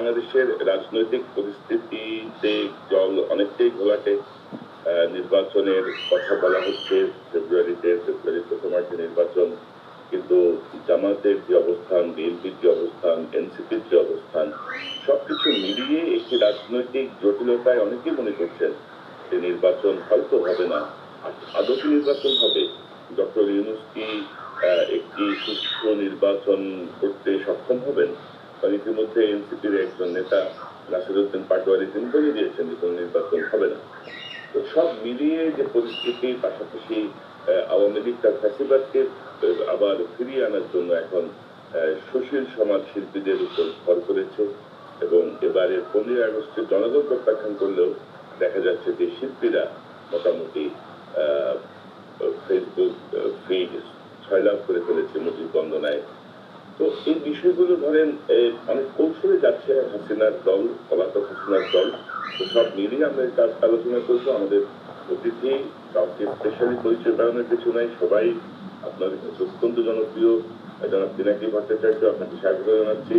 বাংলাদেশের রাজনৈতিক পরিস্থিতিতে জল অনেকটাই ঘোলাটে নির্বাচনের কথা বলা হচ্ছে ফেব্রুয়ারিতে ফেব্রুয়ারি প্রথমার্ধে নির্বাচন। কিন্তু জামাতের যে অবস্থান, বিএনপির যে অবস্থান, এনসিপির যে অবস্থান, সবকিছু মিলিয়ে একটি রাজনৈতিক জটিলতায় অনেকেই মনে করছেন যে নির্বাচন হয়তো হবে না। আ- আদৌ নির্বাচন হবে। ডক্টর ইউনুস কি একটি সুষ্ঠু নির্বাচন করতে সক্ষম হবেন? কারণ ইতিমধ্যে এনসিপির একজন নেতা নাসিরুদ্দিন পাটোয়ারি, তিনি বলে দিয়েছেন যে কোনো নির্বাচন হবে না। তো সব মিলিয়ে যে পরিস্থিতি, পাশাপাশি আওয়ামী লীগ তার ফ্যাসিবাদকে আবার ফিরিয়ে আনার জন্য এখন সুশীল সমাজ শিল্পীদের উপর ভর করেছে এবং এবারে পনেরোই আগস্টে জনগণ প্রত্যাখ্যান করলেও দেখা যাচ্ছে যে শিল্পীরা মোটামুটি ফেসবুক ফিড ছয়লাভ করে ফেলেছে মুজিব বন্দনায়। তো এই বিষয়গুলো ধরেন অনেক কৌশলে যাচ্ছে হাসিনার দল, পলাতক হাসিনার দল? তো সব মিলিয়ে আমরা এই কাজ আলোচনা করব। আমাদের অতিথি, কাউকে স্পেশালি পরিচয় বাড়ানোর কিছু নাই। সবাই আপনাদের কাছে অত্যন্ত জনপ্রিয়, জনাব পিনাকি ভট্টাচার্য, আপনাকে স্বাগত জানাচ্ছি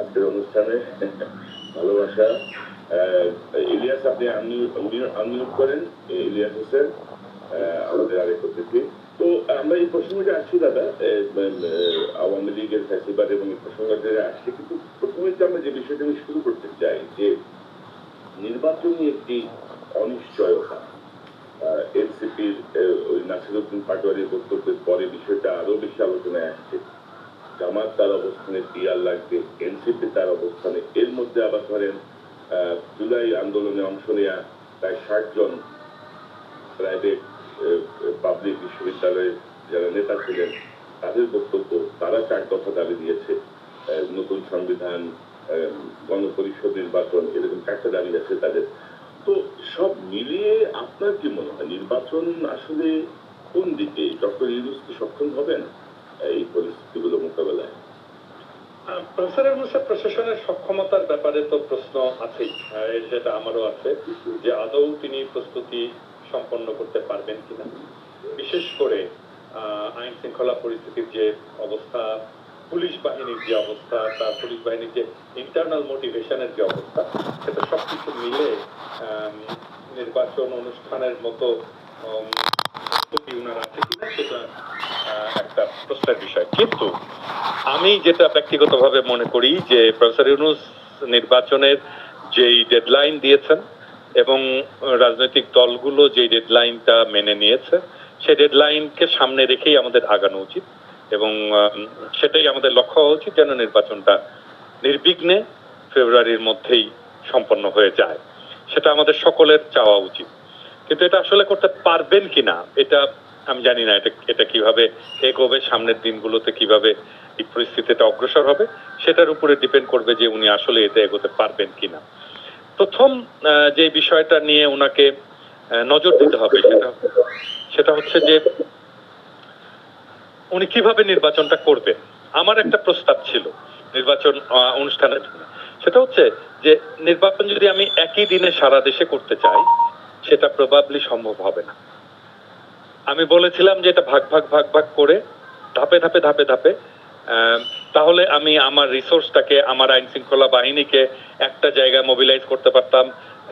আজকের অনুষ্ঠানে। ভালোবাসা। ইলিয়াস আপনি আনমিউট করেন ইলিয়াস হোসেন আমাদের আরেক অতিথি। তো আমরা এই প্রসঙ্গে আসছি, দাদা। আওয়ামী লীগের ফ্যাসিবাদ এবং এই প্রসঙ্গে আসছে। কিন্তু প্রথমে যে আমরা যে বিষয়টা আমি শুরু করতে চাই, যে নির্বাচনী একটি অনিশ্চয়তা। এনসিপির ওই নাসিরুদ্দিন পাটোয়ারির বক্তব্যের পরে বিষয়টা আরও বেশি আলোচনায় আসছে। জামাত তার অবস্থানে, টিআর লাগবে, এনসিপি তার অবস্থানে। এর মধ্যে আবার ধরেন জুলাই আন্দোলনে অংশ নেওয়া প্রায় ষাট জন প্রাইভেট পাবলিক বিশ্ববিদ্যালয়ের যারা নেতা ছিলেন তাদের বক্তব্য তারা চার দফা দাবি দিয়েছে। নতুন সংবিধান গণপরিষদ নির্বাচন এরকম চারটা দাবি আছে তাদের। তো সব মিলিয়ে আপনার কি মনে হয় নির্বাচন আসলে কোন দিকে? ডক্টর ইউনুস কি সক্ষম হবেন এই পরিস্থিতিগুলো মোকাবেলায়? আহ, প্রফেসর ইউনূসের প্রশাসনের সক্ষমতার ব্যাপারে তো প্রশ্ন আছেই। সেটা আমারও আছে যে আদৌ তিনি প্রস্তুতি সম্পন্ন করতে পারবেন কিনা। বিশেষ করে আইন শৃঙ্খলা পরিস্থিতির যে অবস্থা পুলিশ বাহিনীর যে অবস্থা তার পুলিশ বাহিনীর যে ইন্টারনাল মোটিভেশনের যে অবস্থা সেটা সবকিছু মিলে আম, নির্বাচন অনুষ্ঠানের মতো আহ, একটা প্রশ্নের বিষয়। কিন্তু আমি যেটা ব্যক্তিগতভাবে মনে করি যে প্রফেসর ইউনুস নির্বাচনের যেই ডেডলাইন দিয়েছেন এবং রাজনৈতিক দলগুলো যেই ডেডলাইনটা মেনে নিয়েছে সেই ডেডলাইনকে সামনে রেখেই আমাদের আগানো উচিত এবং সেটাই আমাদের লক্ষ্য হওয়া উচিত যেন নির্বাচনটা নির্বিঘ্নে ফেব্রুয়ারির মধ্যেই সম্পন্ন হয়ে যায়। সেটা আমাদের সকলের চাওয়া উচিত। কিন্তু এটা আসলে করতে পারবেন কিনা, এটা আমি জানি না, এটা এটা কীভাবে এগোবে, সামনের দিনগুলোতে কীভাবে এই পরিস্থিতিটা অগ্রসর হবে, সেটার উপরে ডিপেন্ড করবে যে উনি আসলে এতে এগোতে পারবেন কিনা। প্রথম যে বিষয়টা নিয়ে ওনাকে নজর দিতে হবে সেটা সেটা হচ্ছে যে উনি কীভাবে নির্বাচনটা করবেন। আমার একটা প্রস্তাব ছিল নির্বাচন অনুষ্ঠানের সেটা হচ্ছে যে নির্বাচন যদি আমি একই দিনে সারা দেশে করতে চাই, সেটা প্রবাবলি সম্ভব হবে না। আমি বলেছিলাম যে এটা ভাগ ভাগ ভাগ ভাগ করে ধাপে ধাপে ধাপে ধাপে তাহলে আমি আমার রিসোর্সটাকে আমার আইন শৃঙ্খলা বাহিনীকে একটা জায়গায় মোবিলাইজ করতে পারতাম,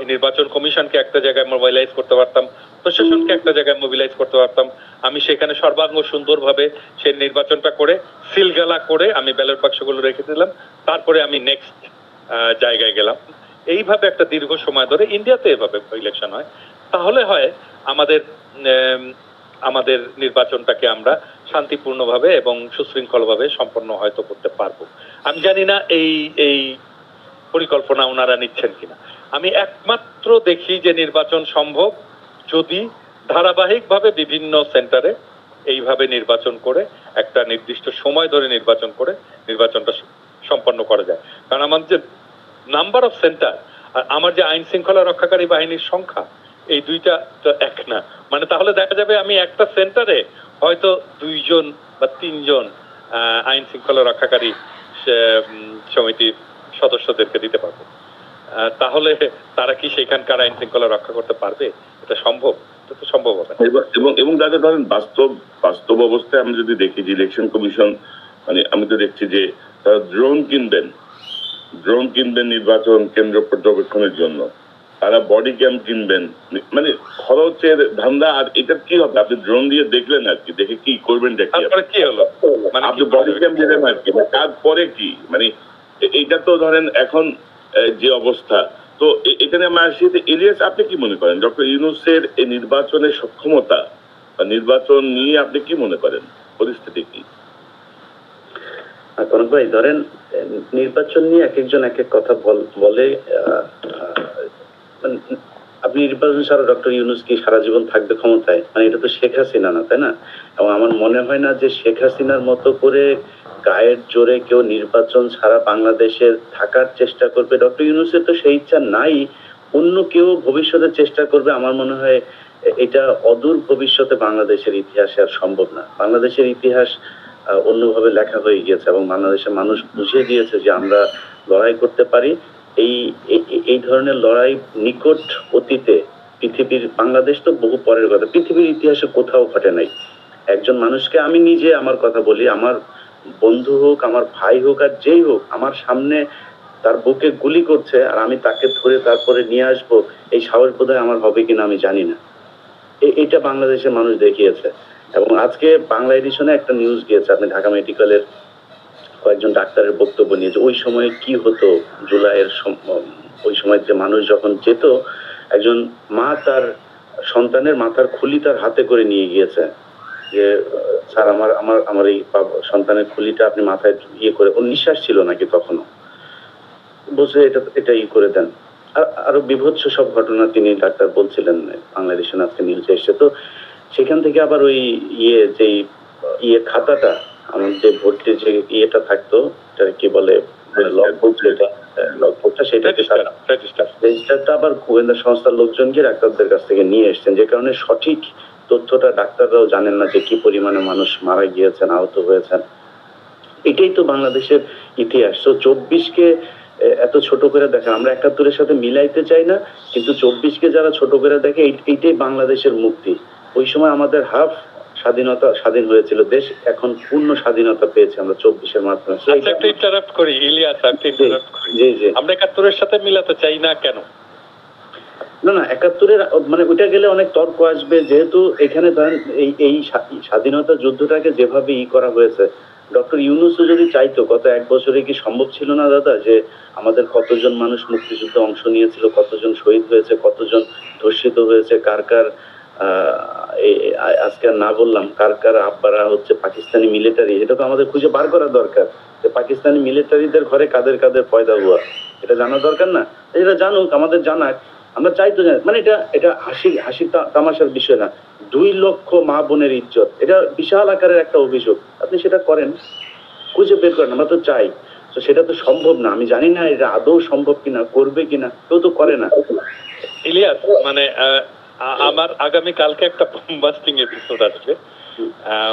নির্বাচন কমিশনকে একটা জায়গায় মোবিলাইজ করতে পারতাম, প্রশাসনকে একটা জায়গায় মোবিলাইজ করতে পারতাম। আমি সেখানে সর্বাঙ্গ সুন্দরভাবে সেই নির্বাচনটা করে, সিলগালা করে আমি ব্যালট বাক্সগুলো রেখে দিলাম। তারপরে আমি নেক্সট জায়গায় গেলাম। এইভাবে একটা দীর্ঘ সময় ধরে ইন্ডিয়াতে এভাবে ইলেকশন হয়। তাহলে হয় আমাদের আমাদের নির্বাচনটাকে আমরা শান্তিপূর্ণভাবে এবং সুশৃঙ্খলভাবে সম্পন্ন হয়তো করতে পারব। আমি জানি না এই এই পরিকল্পনা ওনারা নিচ্ছেন কিনা। আমি একমাত্র দেখি যে নির্বাচন সম্ভব যদি ধারাবাহিকভাবে বিভিন্ন সেন্টারে এইভাবে নির্বাচন করে, একটা নির্দিষ্ট সময় ধরে নির্বাচন করে নির্বাচনটা সম্পন্ন করা যায়। কারণ আমার যে নাম্বার অফ সেন্টার আর আমার যে আইন শৃঙ্খলা রক্ষাকারী বাহিনীর সংখ্যা, এই দুইটা তো এক না। মানে তাহলে দেখা যাবে আমি একটা সেন্টারে হয়তো দুইজন বা তিনজন আইন শৃঙ্খলা রক্ষাকারী সমিতির সদস্যদেরকে দিতে পারব। তাহলে তারা কি সেখানকার আইন শৃঙ্খলা রক্ষা করতে পারবে? এটা সম্ভব? এটা তো সম্ভব হবে এবং এবং দাদা, ধরেন বাস্তব বাস্তব অবস্থায় আমি যদি দেখি যে ইলেকশন কমিশন মানে আমি তো দেখছি যে তারা ড্রোন কিনবেন। ড্রোন কিনবেন নির্বাচন কেন্দ্র পর্যবেক্ষণের জন্য। তারা বডি ক্যাম কিনবেন। মানে খরচের ধান্দা আর এটা কি হবে? আপনি ড্রোন দিয়ে দেখলেন আর কি দেখে কি করবেন দেখি তারপরে কি হলো? মানে আপনি বডি ক্যাম দিলেন আর কি। তারপরে কি? মানে এ- এইটা তো ধরেন এখন যে অবস্থা। তো এখানে আমার আসি যে ইলিয়াস আপনি কি মনে করেন? ডক্টর ইউনুসের এই নির্বাচনের সক্ষমতা বা নির্বাচন নিয়ে আপনি কি মনে করেন? পরিস্থিতি কি? ভাই ধরেন নির্বাচন নিয়ে এক একজন এক এক কথা বল- বলে আহ, আহ, আপনি নির্বাচন ছাড়া ডক্টর ইউনুস কি সারা জীবন থাকবে ক্ষমতায়? মানে এটা তো শেখ হাসিনা না, তাই না? এবং আমার মনে হয় না যে শেখ হাসিনার মতো করে গায়ের জোরে কেউ নির্বাচন ছাড়া বাংলাদেশে থাকার চেষ্টা করবে। ডক্টর ইউনুসের তো সেই ইচ্ছা নাই, অন্য কেউ ভবিষ্যতে চেষ্টা করবে। আমার মনে হয় এটা অদূর ভবিষ্যতে বাংলাদেশের ইতিহাসে আর সম্ভব না। বাংলাদেশের ইতিহাস অন্যভাবে লেখা হয়ে গিয়েছে এবং বাংলাদেশের মানুষ বুঝিয়ে দিয়েছে যে আমরা লড়াই করতে পারি। এই, এই- ধরনের লড়াই নিকট অতীতে পৃথিবীর, বাংলাদেশ তো বহু পরের কথা, পৃথিবীর ইতিহাসে কোথাও ঘটে নাই। একজন মানুষকে আমি নিজে আমার কথা বলি, আমার বন্ধু হোক, আমার ভাই হোক আর যেই হোক, আমার সামনে তার বুকে গুলি করছে আর আমি তাকে ধরে তারপরে নিয়ে আসব, এই সাহস বোধহয় আমার হবে কিনা আমি জানি না। এ- এটা বাংলাদেশের মানুষ দেখিয়েছে। এবং আজকে বাংলা এডিশনে একটা নিউজ গিয়েছে, আপনি ঢাকা মেডিকেলের কয়েকজন ডাক্তারের বক্তব্য নিয়েছে। ওই সময় কি হতো? জুলাইয়ের ওই সময় যে মানুষ যখন যেত, একজন মা তার সন্তানের মাথার খুলি তার হাতে করে নিয়ে গিয়েছে। যে, স্যার, আমার আমার আমার এই সন্তানের খুলিটা আপনি মাথায় ইয়ে করে, ওর নিঃশ্বাস ছিল নাকি তখনও? বসে এটা এটা ই করে দেন। আর আরও বিভৎস সব ঘটনা তিনি ডাক্তার বলছিলেন বাংলাদেশে আজকে নিউজে এসে তো সেখান থেকে আবার ওই ইয়ে যেই ইয়ে খাতাটা যে ভর্তির যে ইয়েটা থাকতো এটা কি বলে লগবুক যেটা লগবুকটা সেটাকে রেজিস্টার তারা রেজিস্টার রেজিস্টারটা আবার গোয়েন্দা সংস্থার লোকজনকে ডাক্তারদের কাছ থেকে নিয়ে এসেছেন যে কারণে সঠিক তথ্যটা ডাক্তাররাও জানেন না যে কি পরিমাণে মানুষ মারা গিয়েছেন আহত হয়েছেন। এটাই তো বাংলাদেশের ইতিহাস। তো চব্বিশকে এত ছোট করে দেখেন আমরা একাত্তরের সাথে মিলাইতে চাই না কিন্তু চব্বিশকে যারা ছোট করে দেখে এইটাই বাংলাদেশের মুক্তি। ওই সময় আমাদের হাফ স্বাধীনতা স্বাধীন হয়েছিল দেশ এখন পূর্ণ স্বাধীনতা পেয়েছে আমরা চব্বিশের মাধ্যমে। আচ্ছা ইন্টারাপ্ট করি ইলিয়াস একটা ইন্টারাপ্ট করি জি জি। আমরা একাত্তরের সাথে মিলাতে চাই না কেন? না না একাত্তরের মানে ওইটা গেলে অনেক তর্ক আসবে যেহেতু এখানে ধরেন এই এই স্বাধীনতা যুদ্ধটাকে যেভাবে ই করা হয়েছে ডক্টর ইউনুসও যদি চাইতো গত এক বছরে কি সম্ভব ছিল না দাদা যে আমাদের কতজন মানুষ মুক্তিযুদ্ধে অংশ নিয়েছিল কতজন শহীদ হয়েছে কতজন ধর্ষিত হয়েছে কার কার আজকে না বললাম, কার কার আব্বারা হচ্ছে পাকিস্তানি মিলিটারি এটা তো আমাদের খুঁজে বার করা দরকার, যে পাকিস্তানি মিলিটারিদের ঘরে কাদের কাদের পয়দা হওয়া এটা জানা দরকার না? এটা জানুক, আমাদের জানাক, আমরা চাই তো জানি মানে এটা এটা হাসি হাসি তামাশার বিষয় না, দুই লক্ষ মা বোনের ইজ্জত, এটা বিশাল আকারের একটা অভিযোগ, আপনি সেটা করেন, খুঁজে বের করেন, আমরা তো চাই, তো সেটা তো সম্ভব না, আমি জানি না এটা আদৌ সম্ভব কিনা, করবে কিনা, কেউ তো করে না। ইলিয়াস মানে আমার আগামী কালকে একটা বোমবাস্টিং এপিসোড আসবে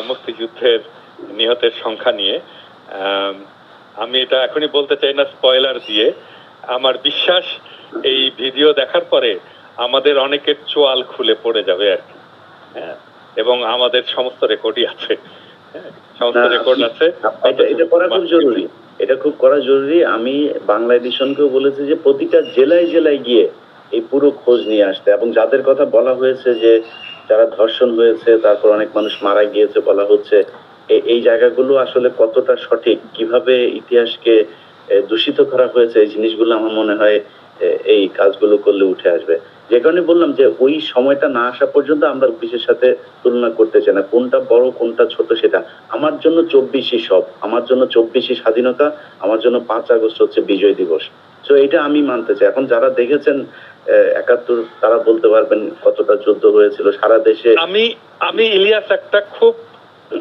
মুক্তিযুদ্ধের নিহতের সংখ্যা নিয়ে। আম, এটা এখনই বলতে চাই না স্পয়লার দিয়ে। আমার বিশ্বাস এই ভিডিও দেখার পরে আমাদের অনেকের চোয়াল খুলে পড়ে যাবে আর কি। হ্যাঁ এবং আমাদের সমস্ত রেকর্ডই আছে। হ্যাঁ, সমস্ত রেকর্ড আছে। এটা এটা করা খুব জরুরি। এটা খুব করা জরুরি। আমি বাংলা এডিশনকেও বলেছি যে প্রতিটা জেলায় জেলায় গিয়ে এই পুরো খোঁজ নিয়ে আসতে। এবং যাদের কথা বলা হয়েছে যে যারা ধর্ষণ হয়েছে, তারপর অনেক মানুষ মারা গিয়েছে বলা হচ্ছে এই জায়গাগুলো আসলে কতটা সঠিক? কীভাবে ইতিহাসকে দূষিত করা হয়েছে? এই জিনিসগুলো আমার মনে হয় এই কাজগুলো করলে উঠে আসবে। যে কারণে বললাম যে ওই সময়টা না আসা পর্যন্ত আমরা বিশের সাথে তুলনা করতে চাই না। কোনটা বড়, কোনটা ছোট সেটা। আমার জন্য চব্বিশই সব। আমার জন্য চব্বিশই স্বাধীনতা। আমার জন্য পাঁচ আগস্ট হচ্ছে বিজয় দিবস। তো এটা আমি মানতে চাই। এখন যারা দেখেছেন একাত্তর, তারা বলতে পারবেন কতটা যুদ্ধ হয়েছিল। সারা দেশে আমি আমি ইলিয়াস একটা খুব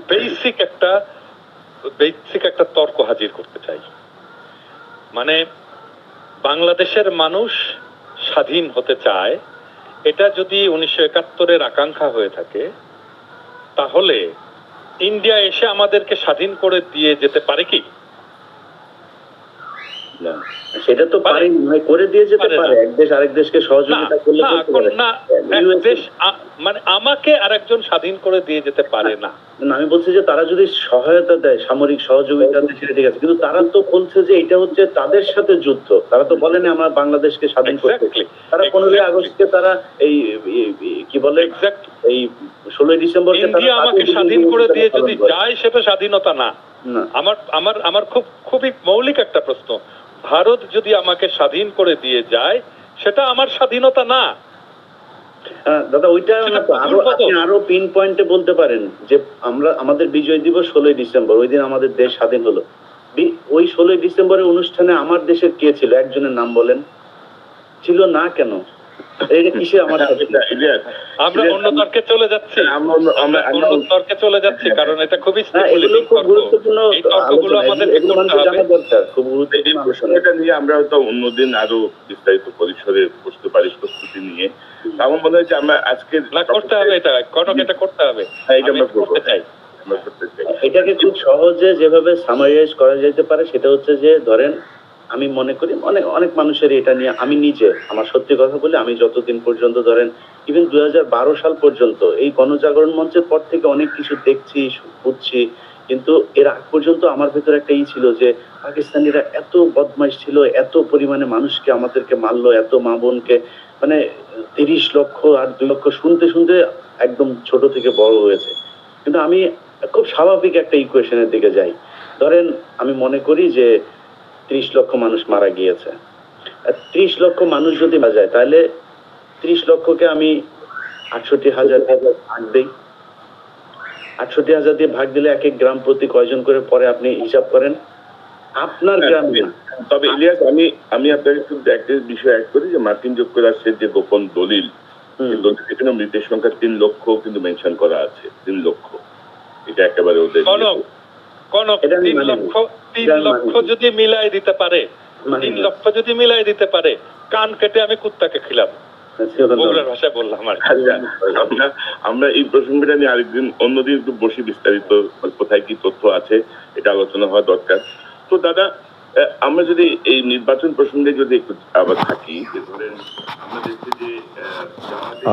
বেসিক একটা বেসিক একটা তর্ক হাজির করতে চাই। মানে বাংলাদেশের মানুষ স্বাধীন হতে চায়, এটা যদি উনিশশো একাত্তরের আকাঙ্ক্ষা হয়ে থাকে, তাহলে ইন্ডিয়া এসে আমাদেরকে স্বাধীন করে দিয়ে যেতে পারে কি? সেটা তো পারে। মানে করে দিয়ে যেতে পারে এক দেশ আরেক দেশকে সহযোগিতা করলে না এক দেশ মানে আমাকে আরেকজন স্বাধীন করে দিয়ে যেতে পারে না আমি বলছি যে তারা যদি সহায়তা দেয় সামরিক সহযোগিতা দেয় সেটা ঠিক আছে। কিন্তু তারা তো বলছে যে এটা হচ্ছে তাদের সাথে যুদ্ধ। তারা তো বলেনি আমরা বাংলাদেশকে স্বাধীন করতে। তারা পনেরোই আগস্টকে তারা এই কি বলে? এই ষোলোই ডিসেম্বর ইন্ডিয়া আমাকে স্বাধীন করে দিয়ে যদি যায় সেটা স্বাধীনতা না। আমার আমার আমার খুব খুবই মৌলিক একটা প্রশ্ন। ভারত যদি আমাকে স্বাধীন করে দিয়ে যায় সেটা আমার স্বাধীনতা না। হ্যাঁ, দাদা ওইটা আরও আপনি আরও পিন পয়েন্টে বলতে পারেন যে আমরা আমাদের বিজয় দিবস ষোলোই ডিসেম্বর ওই দিন আমাদের দেশ স্বাধীন হলো। ওই ষোলোই ডিসেম্বরের অনুষ্ঠানে আমার দেশের কে ছিল? একজনের নাম বলেন। ছিল না কেন? আমার সাথে? এটা- ইলিয়াস, আমরা অন্য তর্কে চলে যাচ্ছি। আমরা অন্য- আমরা আমরা- অন্য তর্কে চলে যাচ্ছি কারণ এটা খুবই না এগুলো stimulating খুব তর্ক। গুরুত্বপূর্ণ এই তর্কগুলো আমাদের এগুলো করতে মানুষের হবে। জানা দরকার খুব গুরুত্বপূর্ণ আলোচনা। নিয়ে আমরা হয়তো অন্যদিন আরও বিস্তারিত পরিসরে বসতে পারি প্রস্তুতি নিয়ে। আমার মনে হয় যে আমরা আজকে না করতে হবে এটা কনক এটা করতে হবে। হ্যাঁ, এটা আমরা করতে চাই। এটাকে খুব সহজে যেভাবে সামারাইজ করা যেতে পারে সেটা হচ্ছে যে ধরেন আমি মনে করি অনেক অনেক মানুষের এটা নিয়ে আমি নিজে, আমার সত্যি কথা বলে আমি যতদিন পর্যন্ত ধরেন ইভেন দু হাজার বারো সাল পর্যন্ত এই গণজাগরণ মঞ্চের পর থেকে অনেক কিছু দেখছি, বুঝছি, কিন্তু এর আগ পর্যন্ত আমার ভেতরে একটা ই ছিল যে, পাকিস্তানিরা এত বদমাইশ ছিল, এত পরিমাণে মানুষকে আমাদেরকে মারলো, এত মা বোনকে মানে তিরিশ লক্ষ আর দুই লক্ষ শুনতে শুনতে একদম ছোট থেকে বড় হয়েছে। কিন্তু আমি খুব স্বাভাবিক একটা ইকুয়েশনের দিকে যাই। ধরেন আমি মনে করি যে ত্রিশ লক্ষ মানুষ মারা গিয়েছে। ত্রিশ লক্ষ মানুষ যদি মারা যায় তাহলে ত্রিশ লক্ষকে আমি আটষট্টি হাজার ভাগ দিই। আটষট্টি হাজার দিয়ে ভাগ দিলে এক এক গ্রাম প্রতি কয়জন করে পরে আপনি হিসাব করেন? আপনার গ্রামে তবে ইলিয়াস আমি আমি আপনাকে একটু একটা বিষয় অ্যাড করি যে মার্কিন যুক্তরাষ্ট্রের যে গোপন দলিল হুম, দলিল এখানে মৃতের সংখ্যা তিন লক্ষ কিন্তু মেনশন করা আছে তিন লক্ষ। এটা একেবারে ওদের কনক তিন লক্ষ তিন লক্ষ যদি মিলাই দিতে পারে তিন লক্ষ যদি মিলাই দিতে পারে কান কেটে আমি কুত্তাকে খিলাম। বগুড়ার ভাষায় বললাম আর আচ্ছা আমরা আমরা এই প্রসঙ্গটা নিয়ে আরেকদিন অন্যদিন একটু বসে বিস্তারিত কোথায় কি তথ্য আছে এটা আলোচনা হওয়া দরকার। তো দাদা আমরা যদি এই নির্বাচন প্রসঙ্গে যদি একটু আবার থাকি যে ধরেন আমাদের যে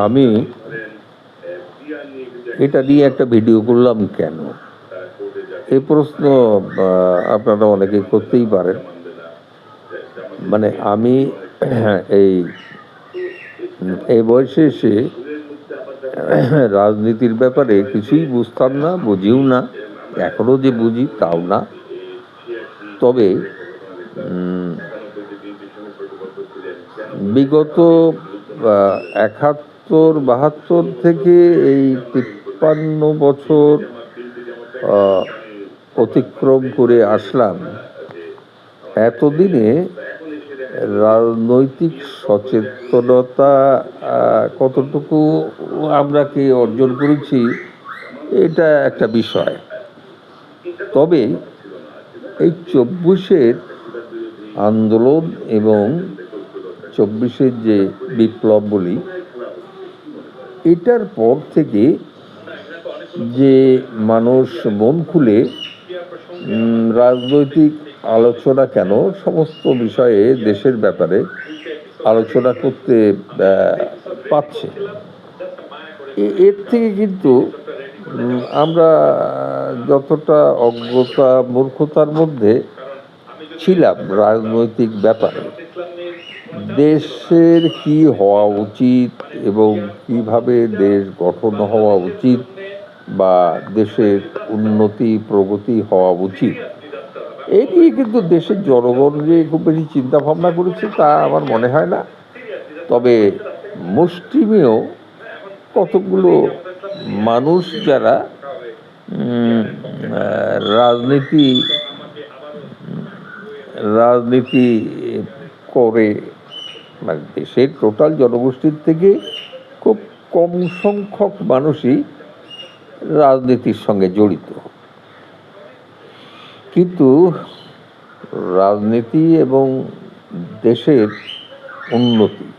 আমি এটা নিয়ে একটা ভিডিও করলাম কেন? এই প্রশ্ন আপনারা অনেকে করতেই পারেন। মানে আমি এই এই বয়সে এসে, রাজনীতির ব্যাপারে কিছুই বুঝতাম না, বুঝিও না এখনও যে বুঝি তাও না। তবে বিগত একাত্তর, বাহাত্তর থেকে এই তিপ্পান্ন বছর অতিক্রম করে আসলাম। এতদিনে রাজনৈতিক সচেতনতা কতটুকু আমরা কি অর্জন করেছি, এটা একটা বিষয়। তবে এই চব্বিশের আন্দোলন এবং চব্বিশের যে বিপ্লব বলি, এটার পর থেকে যে মানুষ মন খুলে রাজনৈতিক আলোচনা কেন? সমস্ত বিষয়ে দেশের ব্যাপারে আলোচনা করতে পাচ্ছে এর থেকে কিন্তু আমরা যতটা অজ্ঞতা, মূর্খতার মধ্যে ছিলাম রাজনৈতিক ব্যাপারে, দেশের কি হওয়া উচিত এবং কীভাবে দেশ গঠন হওয়া উচিত বা দেশের উন্নতি, প্রগতি হওয়া উচিত। এই নিয়ে কিন্তু দেশের জনগণ যে খুব বেশি চিন্তা ভাবনা করেছে তা আমার মনে হয় না। তবে মুষ্টিমেয় কতগুলো মানুষ যারা রাজনীতি রাজনীতি করে মানে দেশের টোটাল জনগোষ্ঠীর থেকে খুব কম সংখ্যক মানুষই রাজনীতির সঙ্গে জড়িত। কিন্তু রাজনীতি এবং দেশের উন্নতি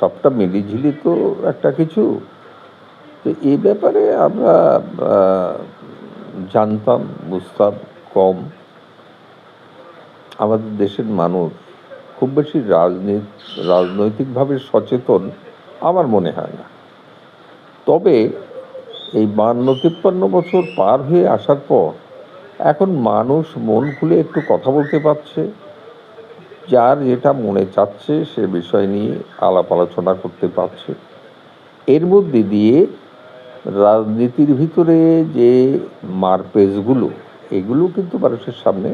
সবটা মিলিঝিলি তো একটা কিছু। তো এই ব্যাপারে আমরা জানতাম, বুঝতাম, কম। আমাদের দেশের মানুষ খুব বেশি রাজনীতি রাজনৈতিকভাবে সচেতন আমার মনে হয় না। তবে এই বান্ন তিপ্পান্ন বছর পার হয়ে আসার পর এখন মানুষ মন খুলে একটু কথা বলতে পারছে। যার যেটা মনে চাচ্ছে সে বিষয় নিয়ে আলাপ আলোচনা করতে পারছে। এর মধ্যে দিয়ে রাজনীতির ভিতরে যে মারপেজগুলো এগুলো কিন্তু মানুষের সামনে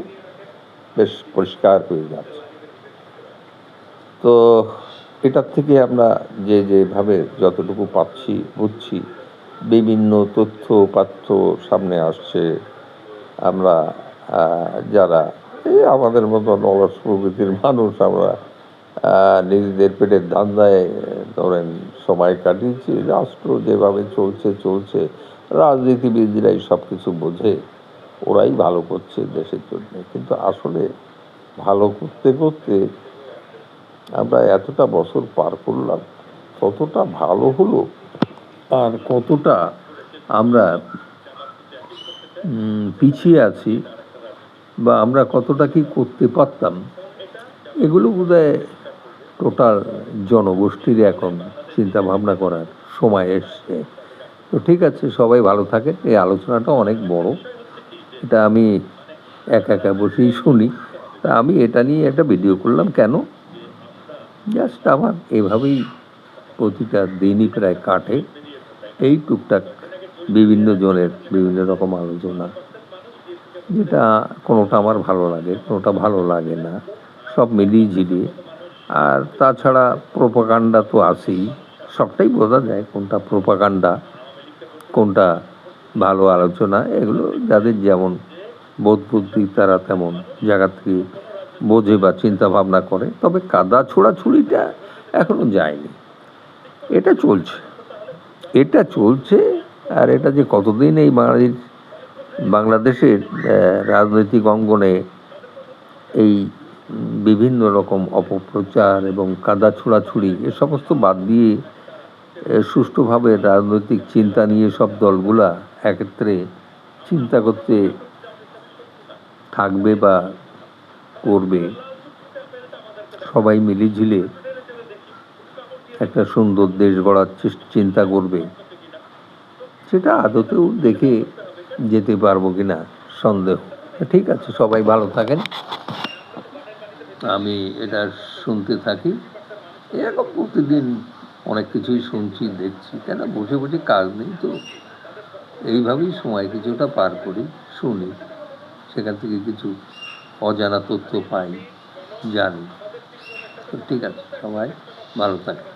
বেশ পরিষ্কার হয়ে যাচ্ছে। তো এটার থেকে আমরা যে যেভাবে যতটুকু পাচ্ছি, বুঝছি বিভিন্ন তথ্য পাঠ্য সামনে আসছে। আমরা যারা, এই আমাদের মতো অলস প্রকৃতির মানুষ আমরা নিজেদের পেটের ধান্দায়, ধরেন, সময় কাটিয়েছি, রাষ্ট্র যেভাবে চলছে চলছে রাজনীতিবিদরাই সব কিছু বোঝে, ওরাই ভালো করছে দেশের জন্য। কিন্তু আসলে ভালো করতে করতে আমরা এতটা বছর পার করলাম কতটা ভালো হলো আর কতটা আমরা পিছিয়ে আছি বা আমরা কতটা কি করতে পারতাম, এগুলো বোধহয় টোটাল জনগোষ্ঠীর এখন চিন্তা ভাবনা করার সময় এসছে। তো ঠিক আছে, সবাই ভালো থাকে এই আলোচনাটা অনেক বড়। এটা আমি একা একা বসেই শুনি। তা আমি এটা নিয়ে একটা ভিডিও করলাম। কেন? জাস্ট আমার এভাবেই প্রতিটা দিনই প্রায় কাটে। এই টুকটাক বিভিন্ন জনের, বিভিন্ন রকম আলোচনা, যেটা কোনোটা আমার ভালো লাগে, কোনোটা ভালো লাগে না, সব মিলিয়ে ঝিলিয়ে। আর তাছাড়া প্রোপাকাণ্ডা তো আছেই, সবটাই বোঝা যায় কোনটা প্রোপাকাণ্ডা কোনটা ভালো আলোচনা, এগুলো যাদের যেমন বোধ বুদ্ধি তারা তেমন জায়গা থেকে বোঝে বা চিন্তা ভাবনা করে, তবে কাদা ছোড়াছুড়িটা এখনও যায়নি। এটা চলছে। এটা চলছে, আর এটা যে কতদিন এই বাঙালির, বাংলাদেশের রাজনৈতিক অঙ্গনে এই বিভিন্ন রকম অপপ্রচার এবং কাদা ছোড়াছুড়ি, এ সমস্ত বাদ দিয়ে সুষ্ঠুভাবে রাজনৈতিক চিন্তা নিয়ে সব দলগুলা একত্রে চিন্তা করতে থাকবে বা করবে। সবাই মিলিঝিলে একটা সুন্দর দেশ গড়ার চিন্তা করবে। সেটা আদতেও দেখে যেতে পারব কিনা সন্দেহ। ঠিক আছে, সবাই ভালো থাকেন। আমি এটা শুনতে থাকি। এরকম প্রতিদিন অনেক কিছুই শুনছি, দেখছি। কেন বসে বসে কাজ নেই তো? এইভাবেই সময় কিছুটা পার করি, শুনি। সেখান থেকে কিছু অজানা তথ্য পাই, জানি। তো ঠিক আছে, সবাই ভালো থাকে